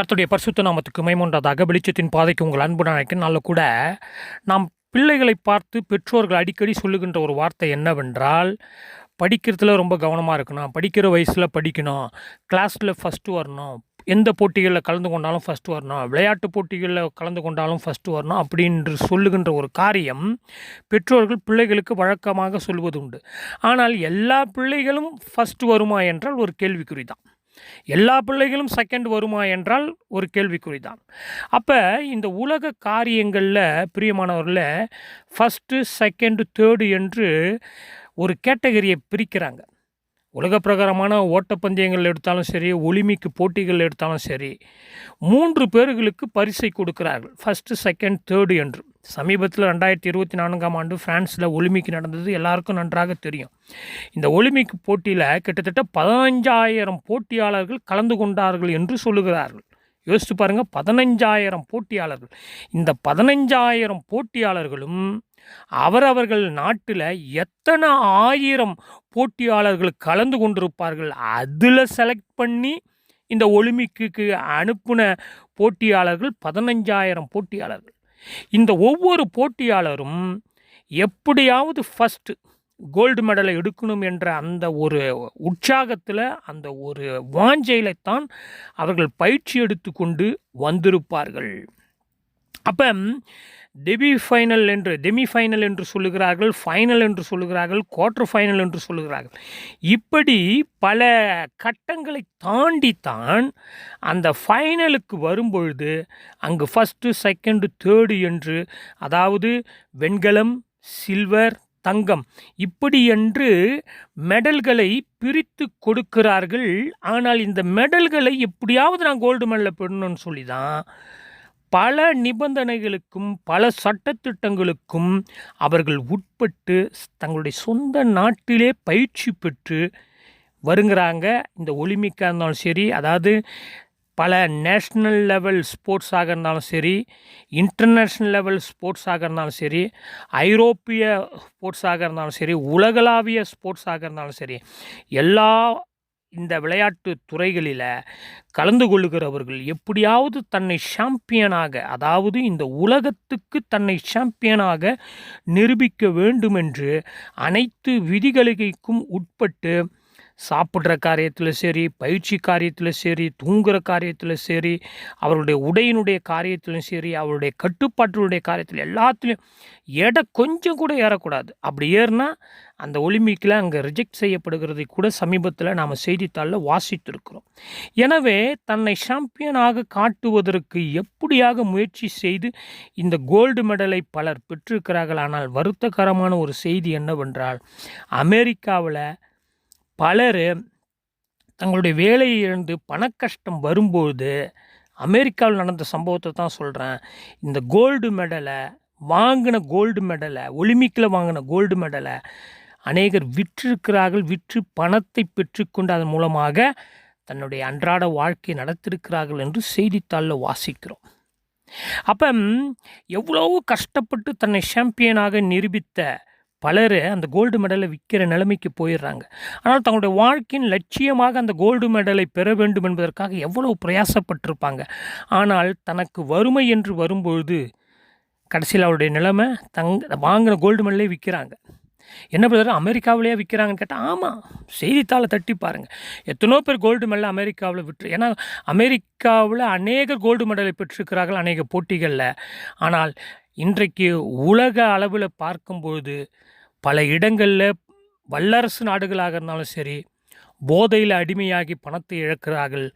கர்த்தருடைய பரிசுத்த நாமத்துக்கு மைமோன்றதாக வெளிச்சத்தின் பாதைக்கு உங்கள் அன்பு நினைக்க நாளில் கூட நாம் பிள்ளைகளை பார்த்து பெற்றோர்கள் அடிக்கடி சொல்லுகின்ற ஒரு வார்த்தை என்னவென்றால் படிக்கிறதுல ரொம்ப கவனமாக இருக்கணும் படிக்கிற வயசில் படிக்கணும் கிளாஸில் ஃபஸ்ட்டு வரணும் எந்த போட்டிகளில் கலந்து கொண்டாலும் ஃபஸ்ட்டு வரணும் விளையாட்டு போட்டிகளில் கலந்து கொண்டாலும் ஃபஸ்ட்டு வரணும் அப்படின்று சொல்லுகின்ற ஒரு காரியம் பெற்றோர்கள் பிள்ளைகளுக்கு வழக்கமாக சொல்வது உண்டு ஆனால் எல்லா பிள்ளைகளும் ஃபஸ்ட்டு வருமா என்றால் ஒரு கேள்விக்குறி தான் எல்லா பிள்ளைகளும் செகண்ட் வருமா என்றால் ஒரு கேள்விக்குறி தான் அப்போ இந்த உலக காரியங்களில் பிரியமானவரில் ஃபஸ்ட்டு செகண்டு தேர்டு என்று ஒரு கேட்டகரியை பிரிக்கிறாங்க. உலக பிரகாரமான ஓட்டப்பந்தயங்கள் எடுத்தாலும் சரி ஒலிமிக்கு போட்டிகள் எடுத்தாலும் சரி மூன்று பேர்களுக்கு பரிசை கொடுக்கிறார்கள். ஃபஸ்ட்டு செகண்ட் தேர்டு என்று. சமீபத்தில் ரெண்டாயிரத்தி இருபத்தி நான்காம் ஆண்டு ஃப்ரான்ஸில் ஒலிம்பிக் நடந்தது. எல்லாருக்கும் நன்றாக தெரியும். இந்த ஒலிம்பிக் போட்டியில் கிட்டத்தட்ட பதினஞ்சாயிரம் போட்டியாளர்கள் கலந்து கொண்டார்கள் என்று சொல்லுகிறார்கள். யோசித்து பாருங்கள் பதினஞ்சாயிரம் போட்டியாளர்கள். இந்த பதினஞ்சாயிரம் போட்டியாளர்களும் அவரவர்கள் நாட்டில் எத்தனை ஆயிரம் போட்டியாளர்கள் கலந்து கொண்டிருப்பார்கள் அதில் செலக்ட் பண்ணி இந்த ஒலிம்பிக்கு அனுப்பின போட்டியாளர்கள் பதினஞ்சாயிரம் போட்டியாளர்கள். இந்த ஒவ்வொரு போட்டியாளரும் எப்படியாவது ஃபஸ்ட்டு கோல்டு மெடலை எடுக்கணும் என்ற அந்த ஒரு உற்சாகத்தில் அந்த ஒரு வாஞ்சையில்தான் அவர்கள் பயிற்சி எடுத்துக்கொண்டு வந்திருப்பார்கள். அப்போ டெபி ஃபைனல் என்று டெமி ஃபைனல் என்று சொல்லுகிறார்கள் ஃபைனல் என்று சொல்லுகிறார்கள் குவார்ட்டர் ஃபைனல் என்று சொல்லுகிறார்கள். இப்படி பல கட்டங்களை தாண்டித்தான் அந்த ஃபைனலுக்கு வரும்பொழுது அங்கு ஃபஸ்ட்டு செகண்டு தேர்டு என்று அதாவது வெண்கலம் சில்வர் தங்கம் இப்படி என்று மெடல்களை பிரித்து கொடுக்கிறார்கள். ஆனால் இந்த மெடல்களை எப்படியாவது நான் கோல்டு மெடலில் பெறணும்னு சொல்லி தான் பல நிபந்தனைகளுக்கும் பல சட்டத்திட்டங்களுக்கும் அவர்கள் உட்பட்டு தங்களுடைய சொந்த நாட்டிலே பயிற்சி பெற்று வருங்கிறாங்க இந்த ஒலிம்பிக்காக இருந்தாலும் சரி அதாவது பல நேஷ்னல் லெவல் ஸ்போர்ட்ஸாக இருந்தாலும் சரி இன்டர்நேஷ்னல் லெவல் ஸ்போர்ட்ஸாக இருந்தாலும் சரி ஐரோப்பிய ஸ்போர்ட்ஸாக இருந்தாலும் சரி உலகளாவிய ஸ்போர்ட்ஸாக இருந்தாலும் சரி எல்லா இந்த விளையாட்டு துறைகளில் கலந்து கொள்ளுகிறவர்கள் எப்படியாவது தன்னை சாம்பியனாக அதாவது இந்த உலகத்துக்கு தன்னை சாம்பியனாக நிரூபிக்க வேண்டுமென்று அனைத்து விதிகளுக்கும் உட்பட்டு சாப்பிட்ற காரியத்தில் சரி பயிற்சி காரியத்தில் சரி தூங்குகிற காரியத்தில் சரி அவருடைய உடையினுடைய காரியத்திலும் சரி அவருடைய கட்டுப்பாட்டுடைய காரியத்தில் எல்லாத்துலேயும் எடை கொஞ்சம் கூட ஏறக்கூடாது. அப்படி ஏறினா அந்த ஒலிம்பிக்கில் அங்கே ரிஜெக்ட் செய்யப்படுகிறதை கூட சமீபத்தில் நாம் செய்தித்தாளில் வாசித்திருக்கிறோம். எனவே தன்னை சாம்பியனாக காட்டுவதற்கு எப்படியாக முயற்சி செய்து இந்த கோல்டு மெடலை பலர் பெற்றிருக்கிறார்கள்? ஆனால் வருத்தகரமான ஒரு செய்தி என்னவென்றால் அமெரிக்காவில் பலர் தங்களுடைய வேலையை இழந்து பணக்கஷ்டம் வரும்போது அமெரிக்காவில் நடந்த சம்பவத்தை தான் சொல்கிறேன் இந்த கோல்டு மெடலை வாங்கின கோல்டு மெடலை ஒலிம்பிக்கில் வாங்கின கோல்டு மெடலை அநேகர் விற்றிருக்கிறார்கள் விற்று பணத்தை பெற்றுக்கொண்டு அதன் மூலமாக தன்னுடைய அன்றாட வாழ்க்கை நடத்திருக்கிறார்கள் என்று செய்தித்தாளில் வாசிக்கிறோம். அப்போ எவ்வளோ கஷ்டப்பட்டு தன்னை சாம்பியனாக நிரூபித்த பலர் அந்த கோல்டு மெடலை விற்கிற நிலைமைக்கு போயிடுறாங்க. ஆனால் தங்களுடைய வாழ்க்கையின் லட்சியமாக அந்த கோல்டு மெடலை பெற வேண்டும் என்பதற்காக எவ்வளவு பிரயாசப்பட்டிருப்பாங்க. ஆனால் தனக்கு வறுமை என்று வரும்பொழுது கடைசியில் அவருடைய நிலைமை தங் வாங்கின கோல்டு மெடலே விற்கிறாங்க என்ன பண்ணுறது அமெரிக்காவிலேயே விற்கிறாங்கன்னு கேட்டால் ஆமாம் செய்தித்தாளை தட்டி பாருங்கள் எத்தனோ பேர் கோல்டு மெடல் அமெரிக்காவில் விட்டு ஏன்னா அமெரிக்காவில் அநேக கோல்டு மெடலை பெற்றிருக்கிறார்கள் அநேக போட்டிகளில். ஆனால் இன்றைக்கு உலக அளவில் பார்க்கும்பொழுது பல இடங்களில் வல்லரசு நாடுகளாக இருந்தாலும் சரி போதையில் அடிமையாகி பணத்தை இழக்கிறார்கள்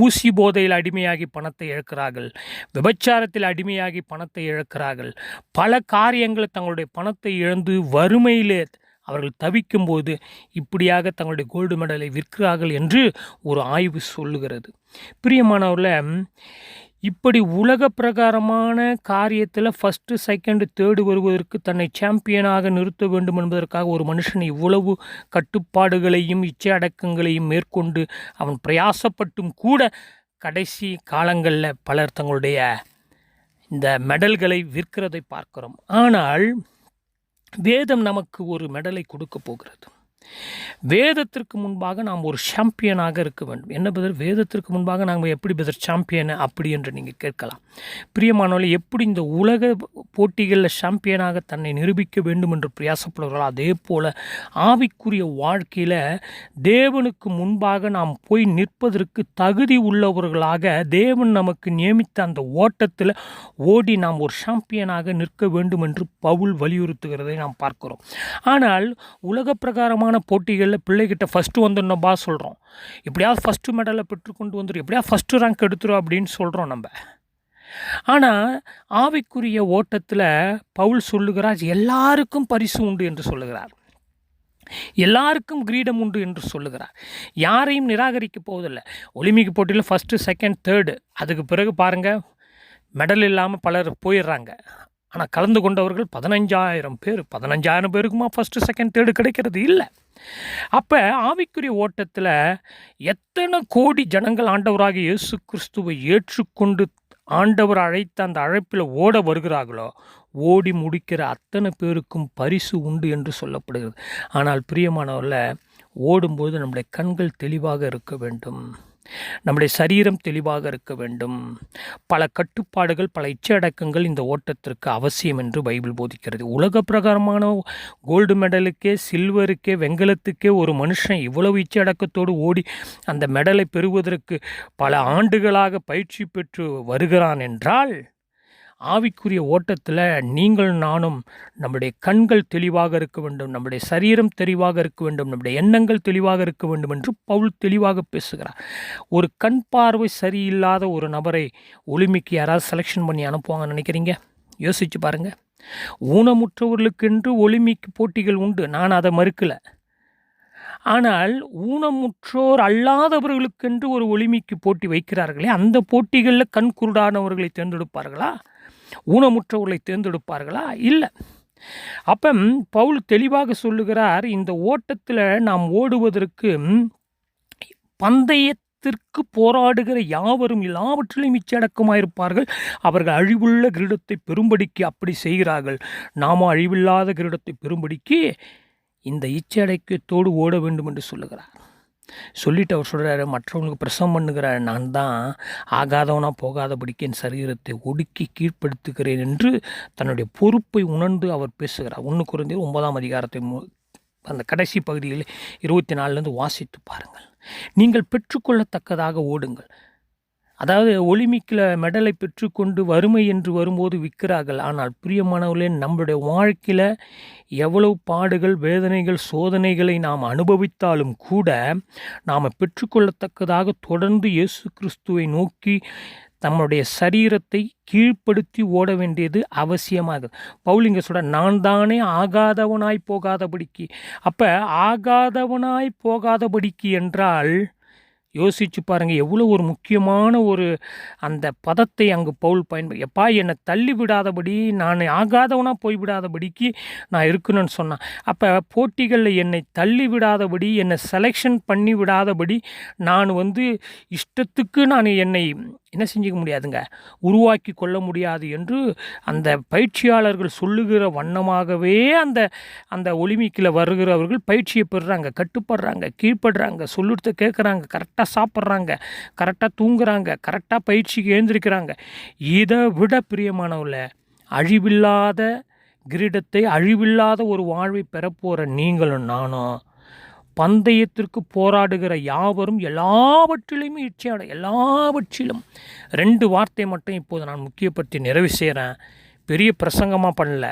ஊசி போதையில் அடிமையாகி பணத்தை இழக்கிறார்கள் விபச்சாரத்தில் அடிமையாகி பணத்தை இழக்கிறார்கள். பல காரியங்களை தங்களுடைய பணத்தை இழந்து வறுமையிலே அவர்கள் தவிக்கும்போது இப்படியாக தங்களுடைய கோல்டு மெடலை விற்கிறார்கள் என்று ஒரு ஆய்வு சொல்லுகிறது. பிரியமானவரில் இப்படி உலக பிரகாரமான காரியத்தில் ஃபஸ்ட்டு செகண்டு தேர்டு வருவதற்கு தன்னை சாம்பியனாக நிறுத்த வேண்டும் என்பதற்காக ஒரு மனுஷன் இவ்வளவு கட்டுப்பாடுகளையும் இச்சை அடக்கங்களையும் மேற்கொண்டு அவன் பிரயாசப்பட்டும் கூட கடைசி காலங்களில் பலர் தங்களுடைய இந்த மெடல்களை விற்கிறதை பார்க்கிறோம். ஆனால் வேதம் நமக்கு ஒரு மெடலை கொடுக்க போகிறது. வேதத்திற்கு முன்பாக நாம் ஒரு சாம்பியனாக இருக்க வேண்டும். என்ன பதில்? வேதத்திற்கு முன்பாக நாங்கள் எப்படி பதர் சாம்பியன் அப்படி என்று நீங்கள் கேட்கலாம். பிரியமானவர்கள் எப்படி இந்த உலக போட்டிகளில் சாம்பியனாக தன்னை நிரூபிக்க வேண்டும் என்று பிரயாசப்படுகிறார்கள் அதே போல் ஆவிக்குரிய வாழ்க்கையில் தேவனுக்கு முன்பாக நாம் போய் நிற்பதற்கு தகுதி உள்ளவர்களாக தேவன் நமக்கு நியமித்த அந்த ஓட்டத்தில் ஓடி நாம் ஒரு சாம்பியனாக நிற்க வேண்டும் என்று பவுல் வலியுறுத்துகிறதை நாம் பார்க்கிறோம். ஆனால் உலக பிரகாரமான போட்டிகளில் பிள்ளைகிட்ட ஃபஸ்ட்டு வந்துடணும்பா சொல்கிறோம் எப்படியாவது ஃபஸ்ட்டு மெடலை பெற்றுக்கொண்டு வந்துடும் எப்படியாவது ஃபஸ்ட்டு ரேங்க் எடுத்துரும் அப்படின்னு சொல்கிறோம் நம்ம. ஆனால் ஆவிக்குரிய ஓட்டத்தில் பவுல் சொல்லுகிறார் எல்லாருக்கும் பரிசு உண்டு என்று சொல்லுகிறார். எல்லாருக்கும் கிரீடம் உண்டு என்று சொல்லுகிறார். யாரையும் நிராகரிக்க போவதில்லை. ஒலிம்பிக் போட்டியில் ஃபஸ்ட்டு செகண்ட் தேர்டு அதுக்கு பிறகு பாருங்கள் மெடல் இல்லாமல் பலர் போயிடுறாங்க. ஆனால் கலந்து கொண்டவர்கள் பதினஞ்சாயிரம் பேர். பதினஞ்சாயிரம் பேருக்குமா ஃபஸ்ட்டு செகண்ட் தேர்டு கிடைக்கிறது? இல்லை. அப்போ ஆவிக்குரிய ஓட்டத்தில் எத்தனை கோடி ஜனங்கள் ஆண்டவராக இயேசு கிறிஸ்துவை ஏற்றுக்கொண்டு ஆண்டவர் அழைத்த அந்த அழைப்பில் ஓட வருகிறார்களோ ஓடி முடிக்கிற அத்தனை பேருக்கும் பரிசு உண்டு என்று சொல்லப்படுகிறது. ஆனால் பிரியமானவரில் ஓடும்போது நம்முடைய கண்கள் தெளிவாக இருக்க வேண்டும். நம்முடைய சரீரம் தெளிவாக இருக்க வேண்டும். பல கட்டுப்பாடுகள் பல இச்சடக்கங்கள் இந்த ஓட்டத்திற்கு அவசியம் என்று பைபிள் போதிக்கிறது. உலக பிரகாரமான கோல்டு மெடலுக்கே சில்வருக்கே வெங்கலத்துக்கே ஒரு மனுஷன் இவ்வளவு இச்சடக்கத்தோடு ஓடி அந்த மெடலை பெறுவதற்கு பல ஆண்டுகளாக பயிற்சி பெற்று வருகிறான் என்றால் ஆவிக்குரிய ஓட்டத்தில் நீங்கள் நானும் நம்முடைய கண்கள் தெளிவாக இருக்க வேண்டும் நம்முடைய சரீரம் தெளிவாக இருக்க வேண்டும் நம்முடைய எண்ணங்கள் தெளிவாக இருக்க வேண்டும் என்று பவுல் தெளிவாக பேசுகிறார். ஒரு கண் பார்வை சரியில்லாத ஒரு நபரை ஒலிம்பிக்கு யாராவது செலெக்ஷன் பண்ணி அனுப்புவாங்கன்னு நினைக்கிறீங்க? யோசிச்சு பாருங்கள் ஊனமுற்றவர்களுக்கென்று ஒலிம்பிக் போட்டிகள் உண்டு. நான் அதை மறுக்கலை. ஆனால் ஊனமுற்றோர் அல்லாதவர்களுக்கென்று ஒரு ஒலிம்பிக்கு போட்டி வைக்கிறார்களே அந்த போட்டிகளில் கண் குருடானவர்களை தேர்ந்தெடுப்பார்களா? ஊனமுற்றவர்களை தேர்ந்தெடுப்பார்களா? இல்லை. அப்போ பவுல் தெளிவாக சொல்லுகிறார் இந்த ஓட்டத்தில் நாம் ஓடுவதற்கு பந்தயத்திற்கு போராடுகிற யாவரும் எல்லாவற்றிலும் இச்சடக்கமாயிருப்பார்கள் அவர்கள் அழிவுள்ள கிரீடத்தை பெரும்படிக்கு அப்படி செய்கிறார்கள். நாம அழிவில்லாத கிரீடத்தை பெரும்படிக்கு இந்த இச்சடக்கத்தோடு ஓட வேண்டும் என்று சொல்லுகிறார். சொல்லிட்டு அவர் சொல்கிறாரு மற்றவங்களுக்கு பிரசவம் பண்ணுகிற நான் தான் ஆகாதவனாக போகாதபடிக்கு என் சரீரத்தை ஒடுக்கி கீழ்ப்படுத்துகிறேன் என்று தன்னுடைய பொறுப்பை உணர்ந்து அவர் பேசுகிறார். ஒன்று குறைந்த ஒன்பதாம் அதிகாரத்தை அந்த கடைசி பகுதியில் இருபத்தி நாலுலேருந்து வாசித்து பாருங்கள். நீங்கள் பெற்றுக்கொள்ளத்தக்கதாக ஓடுங்கள். அதாவது ஒலிம்பிக்கில் மெடலை பெற்றுக்கொண்டு வறுமை என்று வரும்போது விற்கிறார்கள். ஆனால் பிரியமானவர்களே நம்முடைய வாழ்க்கையில் எவ்வளவு பாடுகள் வேதனைகள் சோதனைகளை நாம் அனுபவித்தாலும் கூட நாம் பெற்றுக்கொள்ளத்தக்கதாக தொடர்ந்து இயேசு கிறிஸ்துவை நோக்கி நம்முடைய சரீரத்தை கீழ்ப்படுத்தி ஓட வேண்டியது அவசியமாக பவுலிங்க சொல்ல நான் தானே ஆகாதவனாய் போகாதபடிக்கு. அப்போ ஆகாதவனாய் போகாதபடிக்கு என்றால் யோசிச்சு பாருங்கள் எவ்வளோ ஒரு முக்கியமான ஒரு அந்த பதத்தை அங்கு பவுல் பயன்படு எப்பா என்னை தள்ளி விடாதபடி நான் ஆகாதவனாக போய்விடாதபடிக்கு நான் இருக்கணும்னு சொன்னேன். அப்போ போட்டிகளில் என்னை தள்ளி விடாதபடி என்னை செலெக்ஷன் பண்ணி விடாதபடி நான் வந்து இஷ்டத்துக்கு நான் என்னை என்ன செஞ்சுக்க முடியாதுங்க? உருவாக்கி கொள்ள முடியாது என்று அந்த பயிற்சியாளர்கள் சொல்லுகிற வண்ணமாகவே அந்த அந்த ஒலிம்பிக்கில் வருகிறவர்கள் பயிற்சியை பெறுறாங்க கட்டுப்படுறாங்க கீழ்ப்படுறாங்க சொல்லுறத கேட்குறாங்க கரெக்டாக சாப்பிட்றாங்க கரெக்டாக தூங்குறாங்க கரெக்டாக பயிற்சிக்கு எழுந்திருக்கிறாங்க. இதை விட பிரியமானவில் அழிவில்லாத கிரீடத்தை அழிவில்லாத ஒரு வாழ்வை பெறப்போகிற நீங்களும் நானும் பந்தயத்திற்கு போராடுகிற யாவரும் எல்லாவற்றிலுமே இச்சையாட எல்லாவற்றிலும். ரெண்டு வார்த்தை மட்டும் இப்போது நான் முக்கியப்படுத்தி நிறைவு செய்கிறேன் பெரிய பிரசங்கமாக பண்ணல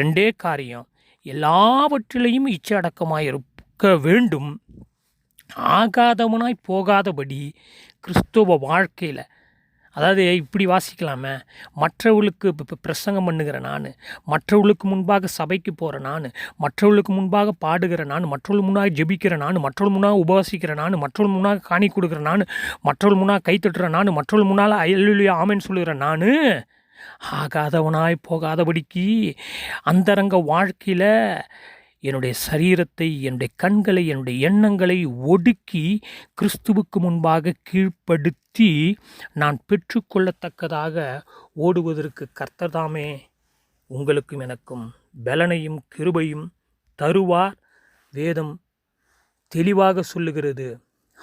ரெண்டே காரியம். எல்லாவற்றிலையும் இச்சை அடக்கமாக இருக்க வேண்டும். ஆகாதவனாய் போகாதபடி கிறிஸ்துவ வாழ்க்கையில் அதாவது இப்படி வாசிக்கலாமே மற்றவர்களுக்கு இப்போ பிரசங்கம் பண்ணுகிற நான் மற்றவர்களுக்கு முன்பாக சபைக்கு போகிற நான் மற்றவர்களுக்கு முன்பாக பாடுகிற நான் மற்றவர்கள் முன்னாக ஜெபிக்கிற நான் மற்றவர்கள் முன்னாக உபவாசிக்கிற நான் மற்றவர்கள் முன்னாக காணி கொடுக்குற நான் மற்றவர்கள் முன்னாக கைத்தட்டுற நான் மற்றவர்கள் முன்னால் அயலுலியா ஆமைன்னு சொல்லுகிற நான் ஆகாதவனாய் போகாதபடிக்கு அந்தரங்க வாழ்க்கையில் என்னுடைய சரீரத்தை என்னுடைய கண்களை என்னுடைய எண்ணங்களை ஒடுக்கி கிறிஸ்துவுக்கு முன்பாக கீழ்ப்படுத்தி நான் பெற்றுக்கொள்ளத்தக்கதாக ஓடுவதற்கு கர்த்தர்தாமே உங்களுக்கும் எனக்கும் பலனையும் கிருபையும் தருவார். வேதம் தெளிவாக சொல்லுகிறது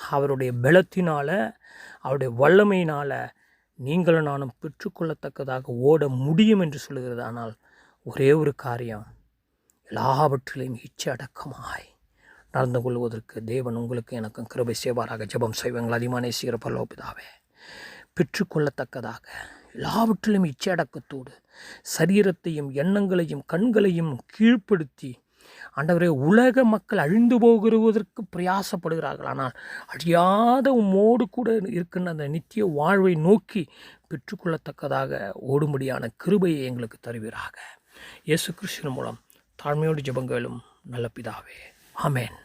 அவருடைய பலத்தினால் அவருடைய வல்லமையினால் நீங்களும் நானும் பெற்றுக்கொள்ளத்தக்கதாக ஓட முடியும் என்று சொல்லுகிறது. ஆனால் ஒரே ஒரு காரியம் எல்லாவற்றிலையும் இச்சை அடக்கமாய் நடந்து கொள்வதற்கு தேவன் உங்களுக்கு எனக்கும் கிருபை செய்வாராக. ஜெபம் செய்வங்கள் அதிகமாக நேசிக்கிற பல்லோபிதாவே பெற்றுக்கொள்ளத்தக்கதாக எல்லாவற்றிலும் இச்சையடக்கத்தோடு சரீரத்தையும் எண்ணங்களையும் கண்களையும் கீழ்ப்படுத்தி ஆண்டவரே உலக மக்கள் அழிந்து போகிறதற்கு பிரயாசப்படுகிறார்கள். ஆனால் அழியாத உம்மோடு கூட இருக்கின்ற அந்த நித்திய வாழ்வை நோக்கி பெற்றுக்கொள்ளத்தக்கதாக ஓடும்படியான கிருபையை எங்களுக்கு தருவீராக. இயேசு கிருஷ்ணன் மூலம் தாழ்மையோடு ஜபங்களும் நல்ல பிதாவே. ஆமென்.